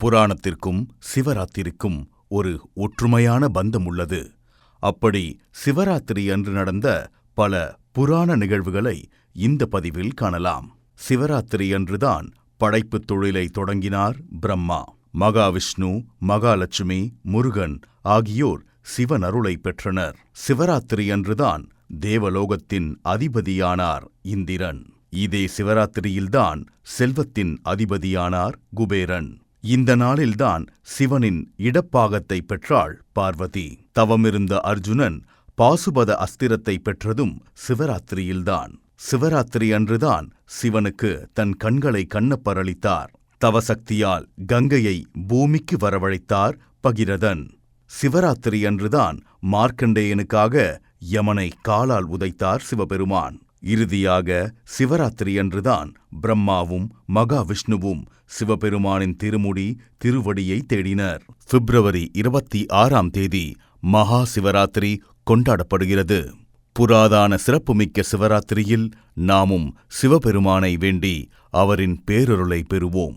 புராணத்திற்கும் சிவராத்திரிக்கும் ஒரு ஒற்றுமையான பந்தம் உள்ளது அப்படி சிவராத்திரி அன்று நடந்த பல புராண நிகழ்வுகளை இந்த பதிவில் காணலாம். சிவராத்திரி அன்றுதான் படைப்புத் தொழிலை தொடங்கினார் பிரம்மா. மகாவிஷ்ணு மகாலட்சுமி முருகன் ஆகியோர் சிவன் அருளை பெற்றனர். சிவராத்திரி அன்றுதான் தேவலோகத்தின் அதிபதியானார் இந்திரன். இதே சிவராத்திரியில்தான் செல்வத்தின் அதிபதியானார் குபேரன். இந்த நாளில்தான் சிவனின் இடப்பாகத்தை பெற்றாள் பார்வதி. தவமிருந்த அர்ஜுனன் பாசுபத அஸ்திரத்தை பெற்றதும் சிவராத்திரியில்தான். சிவராத்திரி அன்றுதான் சிவனுக்கு தன் கண்களை கண்ணப்பரளித்தார். தவசக்தியால் கங்கையை பூமிக்கு வரவழைத்தார் பகிரதன். சிவராத்திரி அன்றுதான் மார்க்கண்டேயனுக்காக யமனை காலால் உதைத்தார் சிவபெருமான். இறுதியாக சிவராத்திரி அன்றுதான் பிரம்மாவும் மகாவிஷ்ணுவும் சிவபெருமானின் திருமுடி திருவடியை தேடினர். பிப்ரவரி இருபத்தி ஆறாம் தேதி மகா சிவராத்திரி கொண்டாடப்படுகிறது. புராதான சிறப்புமிக்க சிவராத்திரியில் நாமும் சிவபெருமானை வேண்டி அவரின் பேரருளை பெறுவோம்.